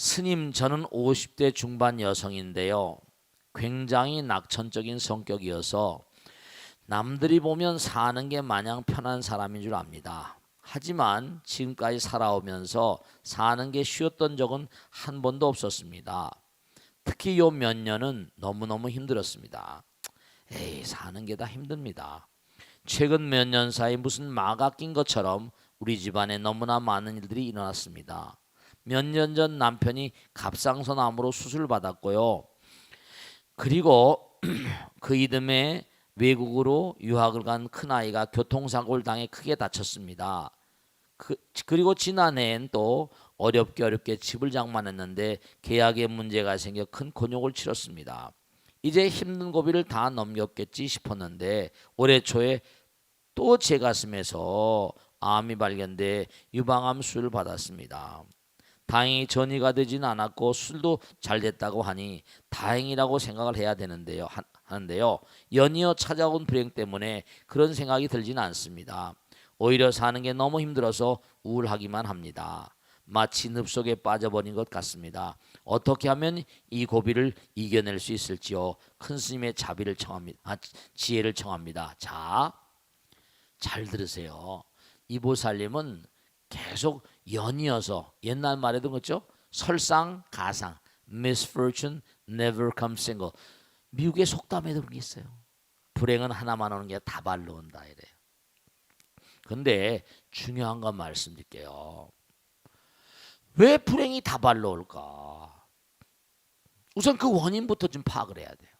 스님 저는 50대 중반 여성인데요. 굉장히 낙천적인 성격이어서 남들이 보면 사는 게 마냥 편한 사람인 줄 압니다. 하지만 지금까지 살아오면서 사는 게 쉬웠던 적은 한 번도 없었습니다. 특히 요 몇 년은 너무너무 힘들었습니다. 에이 사는 게 다 힘듭니다. 최근 몇 년 사이 무슨 마가 낀 것처럼 우리 집안에 너무나 많은 일들이 일어났습니다. 몇 년 전 남편이 갑상선암으로 수술 받았고요. 그리고 그 이듬해 외국으로 유학을 간 큰아이가 교통사고를 당해 크게 다쳤습니다. 그, 그리고 지난해엔 또 어렵게 어렵게 집을 장만했는데 계약에 문제가 생겨 큰 곤욕을 치렀습니다. 이제 힘든 고비를 다 넘겼겠지 싶었는데 올해 초에 또 제 가슴에서 암이 발견돼 유방암 수술을 받았습니다. 다행히 전이가 되진 않았고 수술도 잘 됐다고 하니 다행이라고 생각을 해야 되는데요. 하- 하는데요. 연이어 찾아온 불행 때문에 그런 생각이 들지는 않습니다. 오히려 사는 게 너무 힘들어서 우울하기만 합니다. 마치 늪 속에 빠져버린 것 같습니다. 어떻게 하면 이 고비를 이겨낼 수 있을지요? 큰 스님의 자비를 청합니다. 아, 지혜를 청합니다. 자, 잘 들으세요. 이 보살님은 계속 연이어서 옛날 말에도 그렇죠? 설상가상, misfortune never comes single. 미국의 속담에도 그런 게 있어요. 불행은 하나만 오는 게 다발로 온다 이래요. 근데 중요한 건 말씀드릴게요. 왜 불행이 다발로 올까? 우선 그 원인부터 좀 파악을 해야 돼요.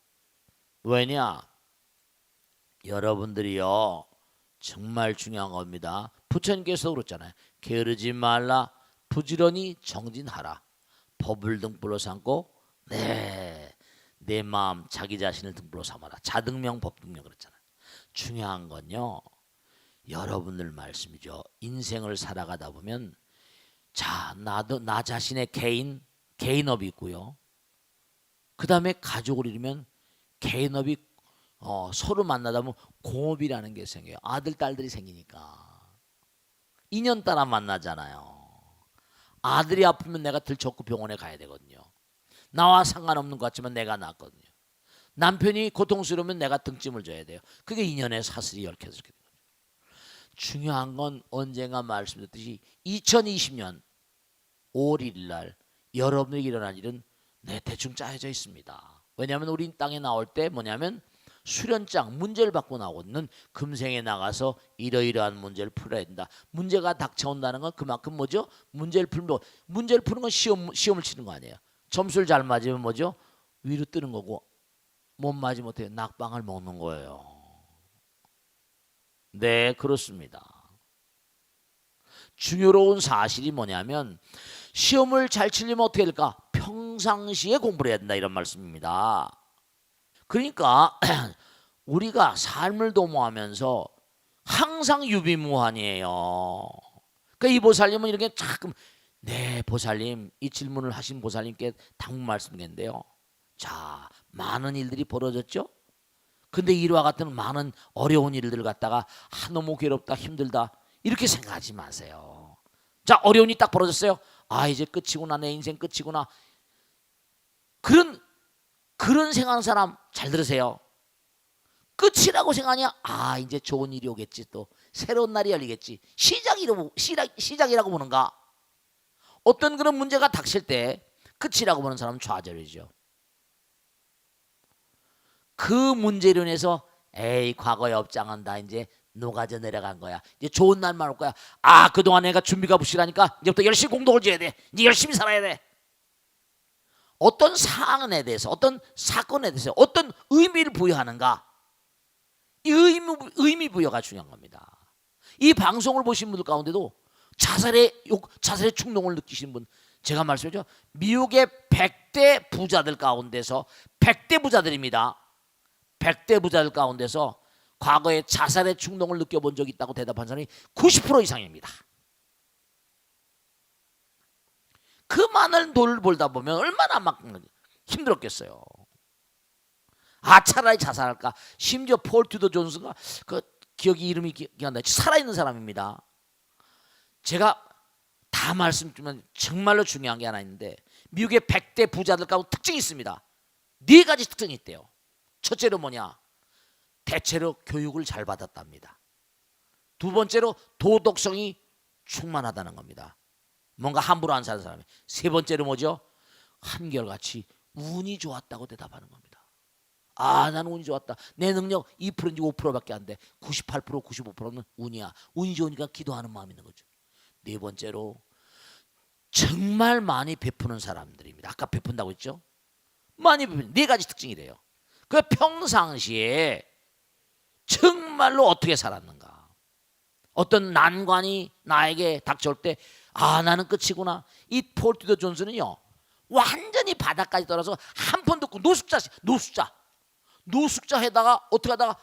왜냐? 여러분들이요. 정말 중요한 겁니다. 부처님께서 그랬잖아요. 게으르지 말라 부지런히 정진하라. 법을 등불로 삼고 네. 내 마음 자기 자신을 등불로 삼아라. 자등명 법등명 그랬잖아요. 중요한 건요. 여러분들 말씀이죠. 인생을 살아가다 보면 자, 나도 나 자신의 개인 개인업이 있고요. 그다음에 가족을 이루면 개인업이 어, 서로 만나다 보면 공업이라는 게 생겨요. 아들 딸들이 생기니까 인연 따라 만나잖아요. 아들이 아프면 내가 들쳤고 병원에 가야 되거든요. 나와 상관없는 것 같지만 내가 낫거든요. 남편이 고통스러우면 내가 등짐을 져야 돼요. 그게 인연의 사슬이 얽혀서 거죠. 중요한 건 언젠가 말씀드렸듯이 2020년 5월 1일 날 여러분에게 일어난 일은 네, 대충 짜여져 있습니다. 왜냐하면 우리 땅에 나올 때 뭐냐면 수련장 문제를 받고 나오는 금생에 나가서 이러이러한 문제를 풀어야 된다. 문제가 닥쳐온다는 건 그만큼 뭐죠? 문제를 풀면 문제를 푸는 건 시험 시험을 치는 거 아니에요. 점수를 잘 맞으면 뭐죠? 위로 뜨는 거고 못 맞으면 어떻게 낙방을 먹는 거예요. 네, 그렇습니다. 중요로운 사실이 뭐냐면 시험을 잘 치려면 어떻게 될까? 평상시에 공부를 해야 된다 이런 말씀입니다. 그러니까 우리가 삶을 도모하면서 항상 유비무환이에요. 그러니까 이 보살님은 이렇게 자꾸 네 보살님 이 질문을 하신 보살님께 당부 말씀드리는데요. 자 많은 일들이 벌어졌죠. 근데 이와 같은 많은 어려운 일들 갖다가 아 너무 괴롭다 힘들다 이렇게 생각하지 마세요. 자 어려운 일이 딱 벌어졌어요. 아 이제 끝이구나 내 인생 끝이구나. 그런 그런 생각하는 사람 잘 들으세요. 끝이라고 생각하냐? 아 이제 좋은 일이 오겠지 또 새로운 날이 열리겠지 시작이라고 시작, 시작이라고 보는가? 어떤 그런 문제가 닥칠 때 끝이라고 보는 사람은 좌절이죠. 그 문제로 인해서 에이 과거의 업장은 다 이제 녹아져 내려간 거야. 이제 좋은 날만 올 거야. 아 그동안 내가 준비가 부실하니까 이제부터 열심히 공덕을 지어야 돼. 이제 열심히 살아야 돼. 어떤 사안에 대해서 어떤 사건에 대해서 어떤 의미를 부여하는가 이 의미, 의미 부여가 중요한 겁니다. 이 방송을 보신 분들 가운데도 자살의 욕, 자살의 충동을 느끼시는 분 제가 말씀드렸죠. 미국의 100대 부자들 가운데서 100대 부자들입니다. 100대 부자들 가운데서 과거에 자살의 충동을 느껴본 적이 있다고 대답한 사람이 90% 이상입니다. 그 돈을 벌다 보면 얼마나 막 힘들었겠어요. 아 차라리 자살할까. 심지어 폴 튜더 존스가 그 기억이 이름이 기- 기억 안 나. 살아있는 사람입니다. 제가 다 말씀드리면 정말로 중요한 게 하나 있는데 미국의 100대 부자들 가운데 특징이 있습니다. 네 가지 특징이 있대요. 첫째로 뭐냐? 대체로 교육을 잘 받았답니다. 두 번째로 도덕성이 충만하다는 겁니다. 뭔가 함부로 안 사는 사람이. 세 번째로 뭐죠? 한결같이 운이 좋았다고 대답하는 겁니다. 아, 나는 운이 좋았다. 내 능력 2%인지 5%밖에 안 돼. 98%, 95%는 운이야. 운이 좋으니까 기도하는 마음이 있는 거죠. 네 번째로 정말 많이 베푸는 사람들입니다. 아까 베푼다고 했죠? 많이 베푸는 네 가지 특징이래요. 그 평상시에 정말로 어떻게 살았는가? 어떤 난관이 나에게 닥쳐올 때 아 나는 끝이구나. 이 폴티더 존슨은요 완전히 바닥까지 떨어서 한 푼도 없고 노숙자 노숙자 노숙자에다가 어떻게 하다가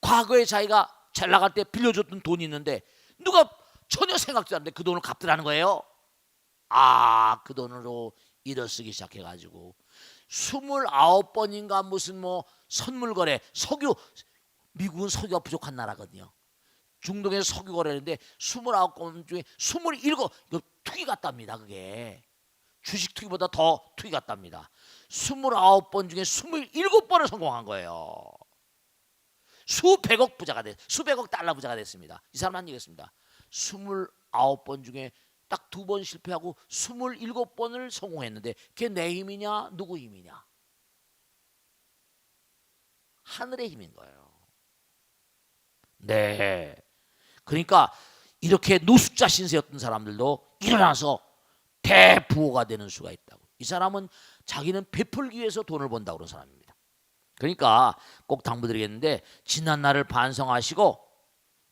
과거에 자기가 잘 나갈 때 빌려줬던 돈이 있는데 누가 전혀 생각도 안 돼 그 돈을 갚더라는 거예요. 아 그 돈으로 일을 쓰기 시작해가지고 스물아홉 번인가 무슨 뭐 선물 거래 석유 미국은 석유가 부족한 나라거든요. 중동에서 석유 거래하는데 스물아홉 건 중에 스물일곱 이거 투기 같답니다. 그게 주식 투기보다 더 투기 같답니다. 스물아홉 번 중에 스물일곱 번을 성공한 거예요. 수백억 부자가 됐, 수백억 달러 부자가 됐습니다. 이 사람 한 얘기했습니다. 스물아홉 번 중에 딱 두 번 실패하고 스물일곱 번을 성공했는데 그게 내 힘이냐 누구 힘이냐? 하늘의 힘인 거예요. 네. 그러니까 이렇게 노숙자 신세였던 사람들도 일어나서 대부호가 되는 수가 있다고. 이 사람은 자기는 베풀기 위해서 돈을 번다고 그런 사람입니다. 그러니까 꼭 당부드리겠는데 지난 날을 반성하시고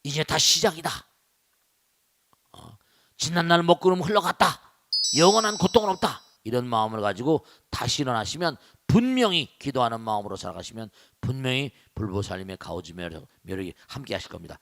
이제 다 시작이다. 어, 지난 날 먹구름 흘러갔다. 영원한 고통은 없다. 이런 마음을 가지고 다시 일어나시면 분명히 기도하는 마음으로 살아가시면 분명히 불보살님의 가오지 멸- 멸력이 함께 하실 겁니다.